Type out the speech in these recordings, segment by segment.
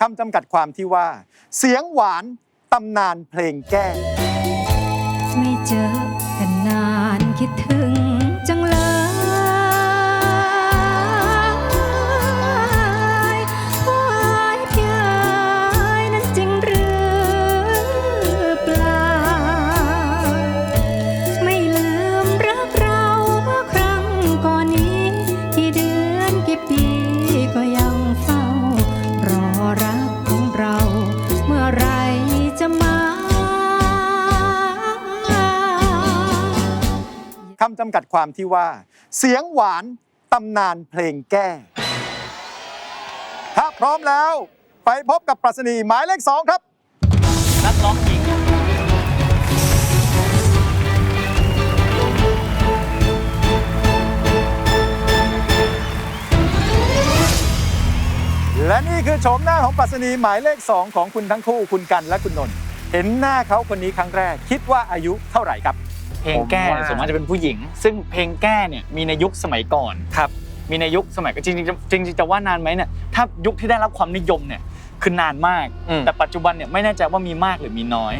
คำจำกัดความที่ว่า เสียงหวานตำนานเพลงแก้ ไม่เจอกันนานคิดถึง จำกัดความที่ว่า เสียงหวานตำนานเพลงแก้ ถ้าพร้อมแล้วไปพบกับปรัชนีหมายเลขสองครับ นักร้องหญิงและนี่คือโฉมหน้าของปรัชนีหมายเลขสองของคุณทั้งคู่คุณกันและคุณนนท์เห็นหน้าเขาคนนี้ครั้งแรก คิดว่าอายุเท่าไหร่ครับ เพลงแก้ผมว่าส่วนมากจะเป็นผู้หญิง ซึ่งเพลงแก้เนี่ยมีในยุคสมัยก่อนครับ มีในยุคสมัยจริงๆจะจริงๆจะว่านานไหมเนี่ยถ้ายุคที่ได้รับความนิยมเนี่ยคือนานมาก อืม แต่ปัจจุบันเนี่ยไม่แน่ใจว่ามีมากหรือมีน้อย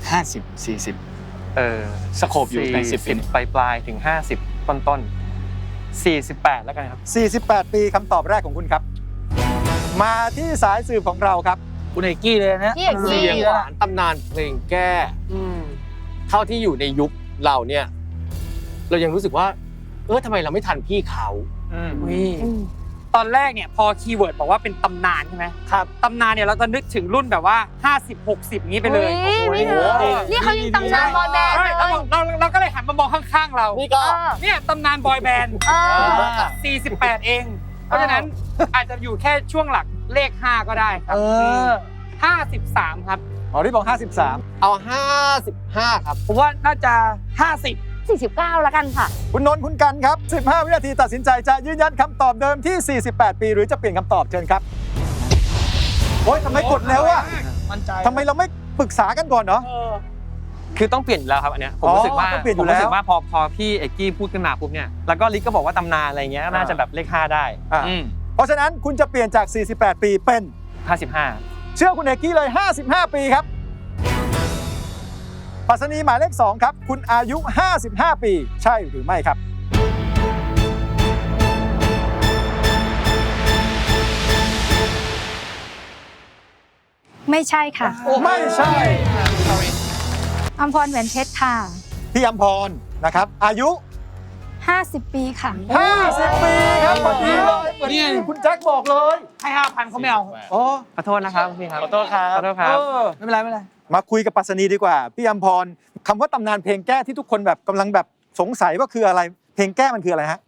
50 40 เออสโคปอยู่ใน10ปีปลายปลายๆถึง 50 ต้นต้นๆ48 แล้วกันครับ 48 ปีคำตอบแรกของคุณครับ มาที่สายสืบของเราครับ คุณเอกกี้เลยนะพี่เอกกี้ เสียงหวานตำนานเพลงแก้ เท่าที่อยู่ในยุค เราเนี่ย เรายังรู้สึกว่า เออทำไมเราไม่ทันพี่เขา ตอนแรกเนี่ยพอคีย์เวิร์ดบอกว่าเป็นตำนานใช่ไหมครับตำนานเนี่ยเราจะนึกถึงรุ่นแบบว่า 50 60 นี้ไปเลยอุ๊ยไม่ถึงโอ้โหนี่เขายังตำนานบอยแบนด์ใช่เลเรายเราเราก็เลยหันมามองข้างๆเรา นี่ก็ เออเนี่ยตำนานบอยแบนด์ เออ 48 เอง เพราะฉะนั้นอาจจะอยู่แค่ช่วงหลักเลข 5 ก็ได้ครับเออ 53 ครับ อ๋อที่บอก 53 เอา 55 ครับ ผมว่าน่าจะ 50 49 แล้วกันค่ะ คุณนนท์คุณกันครับ 15 วินาทีตัดสินใจจะยืนยันคำตอบเดิมที่ 48 ปี หรือจะเปลี่ยนคำตอบเชิญครับโอ๊ยทำไมกดแล้วอะมั่นใจทำไมเราไม่ปรึกษากันก่อนเนาะ คือต้องเปลี่ยนอยู่แล้วครับอันเนี้ยผมอ๋อรู้สึกว่าต้องเปลี่ยนอยู่ผมรู้สึแล้กวว่าพอพอพี่เอกกี้พูดขึ้นมาปุ๊บเนี่ยแล้วก็ลิกก็บอกว่าตำนานอะไรเงี้ยก็น่าจะแบบเลข5ได้อะอืมเพราะฉะนั้นคุณจะเปลี่ยนจาก 48 ปีเป็น 55 เชื่อคุณเอกกี้เลย 55 ปีครับปรัสนีหมายเลข 2 ครับ คุณอายุ 55 ปี ใช่หรือไม่ครับ ไม่ใช่ค่ะไม่ใช่อัมพรแหวนเพชรค่ะพี่อัมพรนะครับ อายุ 50 ปีค่ะ 50 ปีครับพอดีเลย เหมือนเนี่ยที่คุณแจ็คบอกเลยให้5,000เขาไม่เอาอ๋อขอโทษนะครับพี่ครับขอโทษครับขอโทษครับเออไม่เป็นไรไม่เป็นไรมาคุยกับปรัสนีดีกว่า พี่อัมพรคำว่าตำนานเพลงแก้ที่ทุกคนแบบกำลังแบบสงสัยว่าคืออะไร เพลงแก้มันคืออะไรฮะ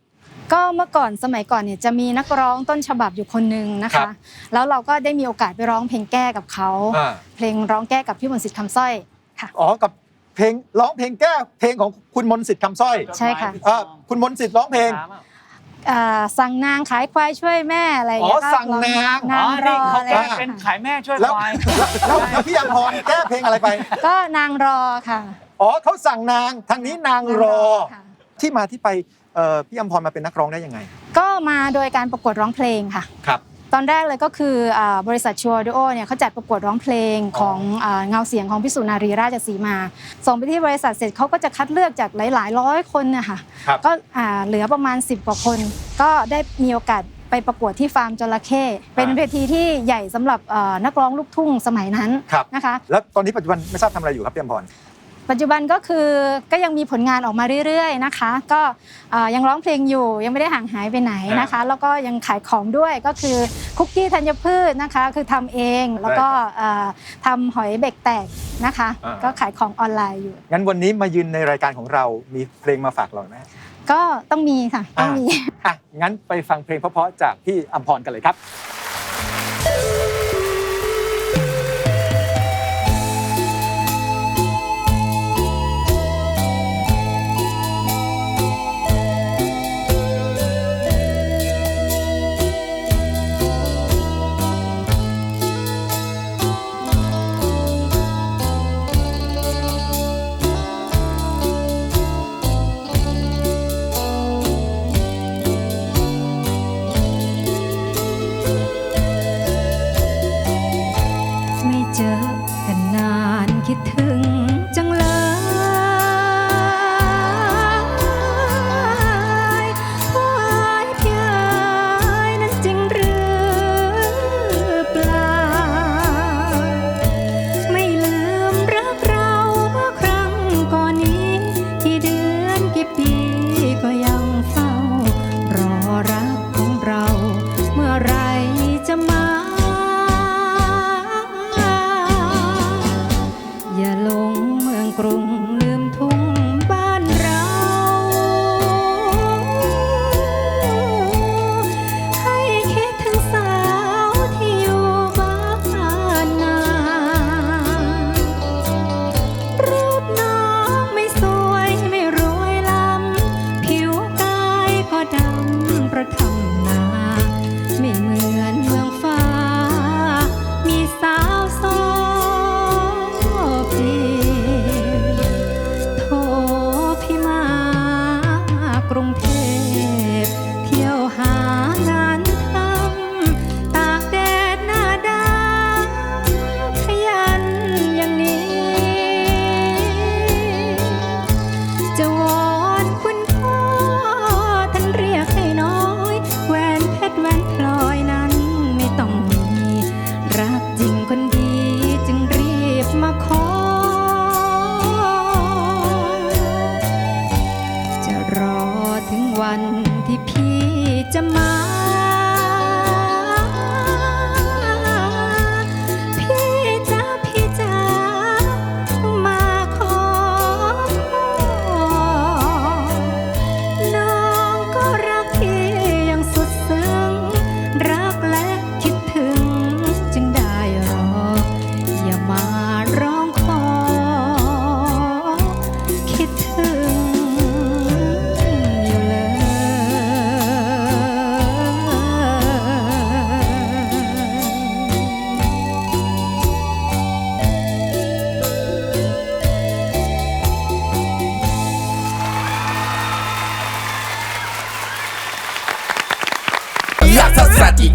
ก็เมื่อก่อนสมัยก่อนเนี่ยจะมีนักร้องต้นฉบับอยู่คนหนึ่งนะครัคะบแล้วเราก็ได้มีโอกาสไปร้องเพลงแก้กับเขาอ่าเพลงร้องแก้กับพี่มนต์สิทธิ์คำสร้อยค่ะอ๋อกับเพลงร้องเพลงแก้เพลงของคุณมนต์สิทธิ์คำสร้อยใช่ค่ะเอ่อคุณมนต์สิทธิ์ร้องเพลง อ่าสั่งนางขายควายช่วยแม่อะไรอย่างเงี้ยอ๋อสั่งนางนางรอเขาอะไรแก้อย่างเป็นเงี้ยขายแม่ช่วยแล้วควายแล้วแล้วพี่อัมพรแก้เพลงอะไรไป ก็นางรอค่ะอ๋อเขาสั่งนางทางนี้นางรอ ค่ะ ที่มาที่ไปเอ่อพี่อัมพรมาเป็นนักร้องได้ยังไงก็มาโดยการประกวดร้องเพลงค่ะ ครับ ตอนแรกเลยก็คืออ่าบริษัทชัวร์ดิโอเนี่ยเขาจัดประกวดร้องเพลงของอ่าเงาเสียงของพิสุนารีราชสีมา ส่งไปที่บริษัทเสร็จเขาก็จะคัดเลือกจากหลาย ๆ ร้อยคนเนยคะครับก็อ่าเหลือประมาณ 10 กว่าคน ก็ได้มีโอกาสไปประกวดที่ฟาร์มจระเข้เป็นเวทีที่ใหญ่สำหรับอ่านักร้องลูกทุ่งสมัยนั้นครับนะคะ แล้วตอนนี้ปัจจุบันไม่ทราบทำอะไรอยู่ครับพี่อัมพร ปัจจุบันก็คือก็ยังมีผลงานออกมาเรื่อยๆนะคะ ก็เอ่อยังร้องเพลงอยู่ยังไม่ได้ห่างหายไปไหนนะคะ แล้วก็ยังขายของด้วยก็คือคุกกี้ธัญพืชนะคะ คือทำเองแล้วก็เอ่อทำหอยเบรกแตกนะคะอ่าก็ขายของออนไลน์อยู่ งั้นวันนี้มายืนในรายการของเรามีเพลงมาฝากเราไหมก็ต้องมีค่ะต้องมีอะงั้นไปฟังเพลงเพราะๆจากพี่อัมพรกันเลยครับ